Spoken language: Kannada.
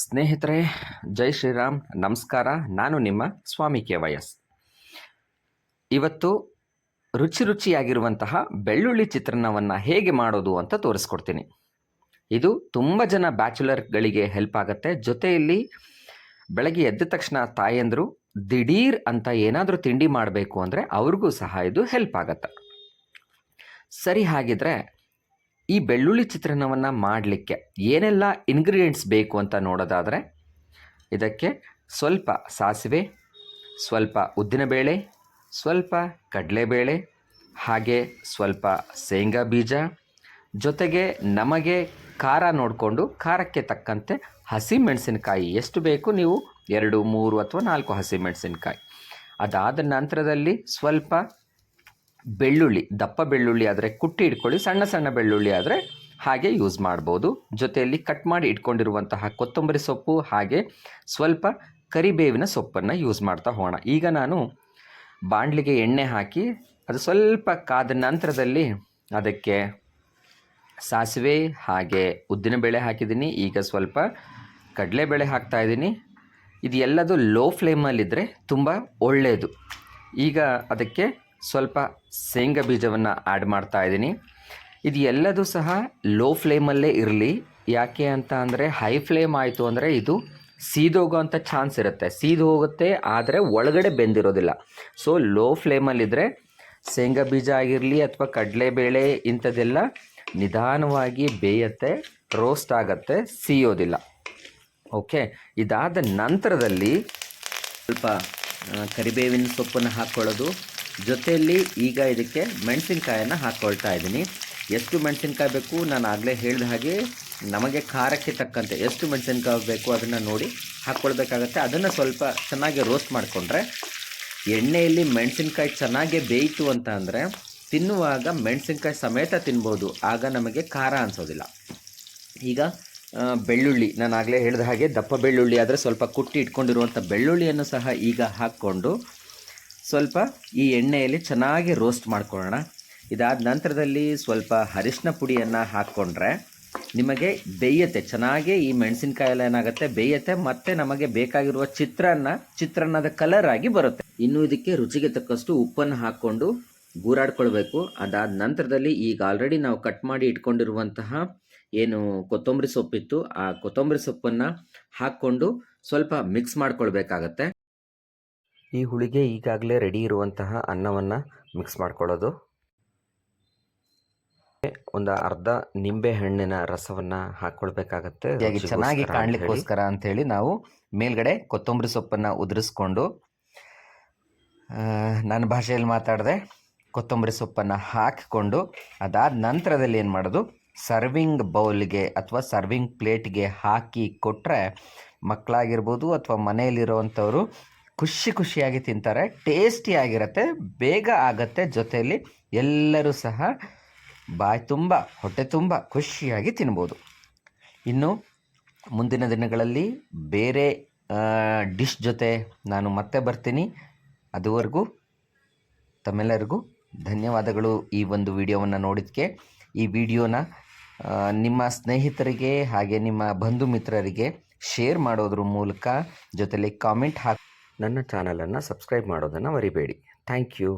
ಸ್ನೇಹಿತರೆ, ಜೈ ಶ್ರೀರಾಮ್, ನಮಸ್ಕಾರ. ನಾನು ನಿಮ್ಮ ಸ್ವಾಮಿ ಕೆ ವಯಸ್ ಇವತ್ತು ರುಚಿ ರುಚಿಯಾಗಿರುವಂತಹ ಬೆಳ್ಳುಳ್ಳಿ ಚಿತ್ರಾನ್ನವನ್ನು ಹೇಗೆ ಮಾಡೋದು ಅಂತ ತೋರಿಸ್ಕೊಡ್ತೀನಿ. ಇದು ತುಂಬ ಜನ ಬ್ಯಾಚುಲರ್ಗಳಿಗೆ ಹೆಲ್ಪ್ ಆಗುತ್ತೆ. ಜೊತೆಯಲ್ಲಿ ಬೆಳಗ್ಗೆ ಎದ್ದ ತಕ್ಷಣ ತಾಯಂದರು, ದಿಢೀರ್ ಅಂತ ಏನಾದರೂ ತಿಂಡಿ ಮಾಡಬೇಕು ಅಂದರೆ ಅವ್ರಿಗೂ ಸಹ ಇದು ಹೆಲ್ಪ್ ಆಗತ್ತೆ. ಸರಿ, ಹಾಗಿದ್ರೆ ಈ ಬೆಳ್ಳುಳ್ಳಿ ಚಿತ್ರಾನ್ನವನ್ನು ಮಾಡಲಿಕ್ಕೆ ಏನೆಲ್ಲ ಇಂಗ್ರೀಡಿಯೆಂಟ್ಸ್ ಬೇಕು ಅಂತ ನೋಡೋದಾದರೆ, ಇದಕ್ಕೆ ಸ್ವಲ್ಪ ಸಾಸಿವೆ, ಸ್ವಲ್ಪ ಉದ್ದಿನಬೇಳೆ, ಸ್ವಲ್ಪ ಕಡಲೆಬೇಳೆ, ಹಾಗೆ ಸ್ವಲ್ಪ ಶೇಂಗಾ ಬೀಜ, ಜೊತೆಗೆ ನಮಗೆ ಖಾರ ನೋಡಿಕೊಂಡು ಖಾರಕ್ಕೆ ತಕ್ಕಂತೆ ಹಸಿ ಮೆಣಸಿನಕಾಯಿ ಎಷ್ಟು ಬೇಕು ನೀವು ಎರಡು, ಮೂರು ಅಥವಾ ನಾಲ್ಕು ಹಸಿ ಮೆಣಸಿನಕಾಯಿ ಅದಾದ ನಂತರದಲ್ಲಿ ಸ್ವಲ್ಪ ಬೆಳ್ಳುಳ್ಳಿ, ದಪ್ಪ ಬೆಳ್ಳುಳ್ಳಿ ಆದರೆ ಕುಟ್ಟಿ ಇಟ್ಕೊಳ್ಳಿ, ಸಣ್ಣ ಸಣ್ಣ ಬೆಳ್ಳುಳ್ಳಿ ಆದರೆ ಹಾಗೆ ಯೂಸ್ ಮಾಡ್ಬೋದು. ಜೊತೆಯಲ್ಲಿ ಕಟ್ ಮಾಡಿ ಇಟ್ಕೊಂಡಿರುವಂತಹ ಕೊತ್ತಂಬರಿ ಸೊಪ್ಪು ಹಾಗೆ ಸ್ವಲ್ಪ ಕರಿಬೇವಿನ ಸೊಪ್ಪನ್ನು ಯೂಸ್ ಮಾಡ್ತಾ ಹೋಗೋಣ. ಈಗ ನಾನು ಬಾಣಲಿಗೆ ಎಣ್ಣೆ ಹಾಕಿ ಅದು ಸ್ವಲ್ಪ ಕಾದ ನಂತರದಲ್ಲಿ ಅದಕ್ಕೆ ಸಾಸಿವೆ ಹಾಗೆ ಉದ್ದಿನಬೇಳೆ ಹಾಕಿದ್ದೀನಿ. ಈಗ ಸ್ವಲ್ಪ ಕಡಲೆಬೇಳೆ ಇದು ಎಲ್ಲದು ಲೋ ಫ್ಲೇಮಲ್ಲಿದ್ದರೆ ತುಂಬ ಒಳ್ಳೆಯದು ಈಗ ಅದಕ್ಕೆ ಸ್ವಲ್ಪ ಶೇಂಗಾ ಬೀಜವನ್ನು ಆ್ಯಡ್ ಮಾಡ್ತಾ ಇದ್ದೀನಿ. ಇದು ಎಲ್ಲದೂ ಸಹ ಲೋ ಫ್ಲೇಮಲ್ಲೇ ಇರಲಿ. ಯಾಕೆ ಅಂತ ಅಂದರೆ ಹೈ ಫ್ಲೇಮ್ ಆಯಿತು ಅಂದರೆ ಇದು ಸೀದೋಗೋವಂಥ ಚಾನ್ಸ್ ಇರುತ್ತೆ. ಸೀದು ಹೋಗುತ್ತೆ ಆದರೆ ಒಳಗಡೆ ಬೆಂದಿರೋದಿಲ್ಲ. ಸೊ ಲೋ ಫ್ಲೇಮಲ್ಲಿದ್ದರೆ ಶೇಂಗಾ ಬೀಜ ಆಗಿರಲಿ ಅಥವಾ ಕಡಲೆಬೇಳೆ ಇಂಥದ್ದೆಲ್ಲ ನಿಧಾನವಾಗಿ ಬೇಯತ್ತೆ ರೋಸ್ಟ್ ಆಗತ್ತೆ, ಸಿಯೋದಿಲ್ಲ. ಓಕೆ ಇದಾದ ನಂತರದಲ್ಲಿ ಸ್ವಲ್ಪ ಕರಿಬೇವಿನ ಸೊಪ್ಪನ್ನು ಹಾಕ್ಕೊಳ್ಳೋದು ಜೊತೆಯಲ್ಲಿ ಈಗ ಇದಕ್ಕೆ ಮೆಣಸಿನ್ಕಾಯನ್ನು ಹಾಕ್ಕೊಳ್ತಾ ಇದ್ದೀನಿ. ಎಷ್ಟು ಮೆಣಸಿನ್ಕಾಯಿ ಬೇಕು ನಾನು ಆಗಲೇ ಹೇಳಿದ ಹಾಗೆ ನಮಗೆ ಖಾರಕ್ಕೆ ತಕ್ಕಂತೆ ಎಷ್ಟು ಮೆಣಸಿನ್ಕಾಯಿ ಬೇಕು ಅದನ್ನು ನೋಡಿ ಹಾಕ್ಕೊಳ್ಬೇಕಾಗತ್ತೆ ಅದನ್ನು ಸ್ವಲ್ಪ ಚೆನ್ನಾಗಿ ರೋಸ್ಟ್ ಮಾಡಿಕೊಂಡ್ರೆ ಎಣ್ಣೆಯಲ್ಲಿ ಮೆಣಸಿನ್ಕಾಯಿ ಚೆನ್ನಾಗಿ ಬೇಯಿತು ಅಂತ ಅಂದರೆ ತಿನ್ನುವಾಗ ಮೆಣಸಿನ್ಕಾಯಿ ಸಮೇತ ತಿನ್ಬೋದು. ಆಗ ನಮಗೆ ಖಾರ ಅನಿಸೋದಿಲ್ಲ. ಈಗ ಬೆಳ್ಳುಳ್ಳಿ ನಾನು ಆಗಲೇ ಹೇಳಿದ ಹಾಗೆ ದಪ್ಪ ಬೆಳ್ಳುಳ್ಳಿ ಆದರೆ ಸ್ವಲ್ಪ ಕುಟ್ಟಿ ಇಟ್ಕೊಂಡಿರುವಂಥ ಬೆಳ್ಳುಳ್ಳಿಯನ್ನು ಸಹ ಈಗ ಹಾಕ್ಕೊಂಡು ಸ್ವಲ್ಪ ಈ ಎಣ್ಣೆಯಲ್ಲಿ ಚೆನ್ನಾಗಿ ರೋಸ್ಟ್ ಮಾಡ್ಕೊಳ್ಳೋಣ. ಇದಾದ ನಂತರದಲ್ಲಿ ಸ್ವಲ್ಪ ಅರಿಶಿನ ಪುಡಿಯನ್ನು ಹಾಕ್ಕೊಂಡ್ರೆ ನಿಮಗೆ ಬೇಯತ್ತೆ. ಚೆನ್ನಾಗಿ ಈ ಮೆಣಸಿನಕಾಯಿ ಎಲ್ಲ ಏನಾಗುತ್ತೆ? ಬೇಯತ್ತೆ ಮತ್ತು ನಮಗೆ ಬೇಕಾಗಿರುವ ಚಿತ್ರಾನ್ನ, ಚಿತ್ರಾನ್ನದ ಕಲರ್ ಆಗಿ ಬರುತ್ತೆ. ಇನ್ನು ಇದಕ್ಕೆ ರುಚಿಗೆ ತಕ್ಕಷ್ಟು ಉಪ್ಪನ್ನು ಹಾಕ್ಕೊಂಡು ಗೂರಾಡ್ಕೊಳ್ಬೇಕು. ಅದಾದ ನಂತರದಲ್ಲಿ ಈಗ ಆಲ್ರೆಡಿ ನಾವು ಕಟ್ ಮಾಡಿ ಇಟ್ಕೊಂಡಿರುವಂತಹ ಏನು ಕೊತ್ತಂಬರಿ ಸೊಪ್ಪಿತ್ತು, ಆ ಕೊತ್ತಂಬರಿ ಸೊಪ್ಪನ್ನು ಹಾಕ್ಕೊಂಡು ಸ್ವಲ್ಪ ಮಿಕ್ಸ್ ಮಾಡ್ಕೊಳ್ಬೇಕಾಗತ್ತೆ. ಈ ಹುಳಿಗೆ ಈಗಾಗಲೇ ರೆಡಿ ಇರುವಂತಹ ಅನ್ನವನ್ನು ಮಿಕ್ಸ್ ಮಾಡ್ಕೊಳ್ಳೋದು. ಒಂದು ಅರ್ಧ ನಿಂಬೆ ಹಣ್ಣಿನ ರಸವನ್ನು ಹಾಕ್ಕೊಳ್ಬೇಕಾಗತ್ತೆ ಚೆನ್ನಾಗಿ ಕಾಣಲಿಕ್ಕೋಸ್ಕರ ಹೇಳಿ. ನಾವು ಮೇಲ್ಗಡೆ ಕೊತ್ತಂಬರಿ ಸೊಪ್ಪನ್ನು ಉದುರಿಸ್ಕೊಂಡು ನನ್ನ ಭಾಷೆಯಲ್ಲಿ ಮಾತಾಡಿದೆ ಕೊತ್ತಂಬರಿ ಸೊಪ್ಪನ್ನು ಹಾಕಿಕೊಂಡು ಅದಾದ ನಂತರದಲ್ಲಿ ಏನು ಮಾಡೋದು? ಸರ್ವಿಂಗ್ ಬೌಲ್ಗೆ ಅಥವಾ ಸರ್ವಿಂಗ್ ಪ್ಲೇಟ್ಗೆ ಹಾಕಿ ಕೊಟ್ಟರೆ ಮಕ್ಕಳಾಗಿರ್ಬೋದು ಅಥವಾ ಮನೆಯಲ್ಲಿರುವಂಥವರು ಖುಷಿ ಖುಷಿಯಾಗಿ ತಿಂತಾರೆ ಟೇಸ್ಟಿಯಾಗಿರುತ್ತೆ ಬೇಗ ಆಗತ್ತೆ, ಜೊತೆಯಲ್ಲಿ ಎಲ್ಲರೂ ಸಹ ಬಾಯಿ ತುಂಬ, ಹೊಟ್ಟೆ ತುಂಬ ಖುಷಿಯಾಗಿ ತಿನ್ಬೋದು. ಇನ್ನು ಮುಂದಿನ ದಿನಗಳಲ್ಲಿ ಬೇರೆ ಡಿಶ್ ಜೊತೆ ನಾನು ಮತ್ತೆ ಬರ್ತೀನಿ. ಅದುವರೆಗೂ ತಮ್ಮೆಲ್ಲರಿಗೂ ಧನ್ಯವಾದಗಳು ಈ ಒಂದು ವಿಡಿಯೋವನ್ನು ನೋಡಿದ್ದಕ್ಕೆ. ಈ ವಿಡಿಯೋನ ನಿಮ್ಮ ಸ್ನೇಹಿತರಿಗೆ ಹಾಗೆ ನಿಮ್ಮ ಬಂಧು ಮಿತ್ರರಿಗೆ ಶೇರ್ ಮಾಡೋದ್ರ ಮೂಲಕ ಜೊತೆಲಿ ಕಾಮೆಂಟ್ ಹಾಕಿ ನನ್ನ ಚಾನಲನ್ನು ಸಬ್ಸ್ಕ್ರೈಬ್ ಮಾಡೋದನ್ನು ಮರಿಬೇಡಿ. Thank you.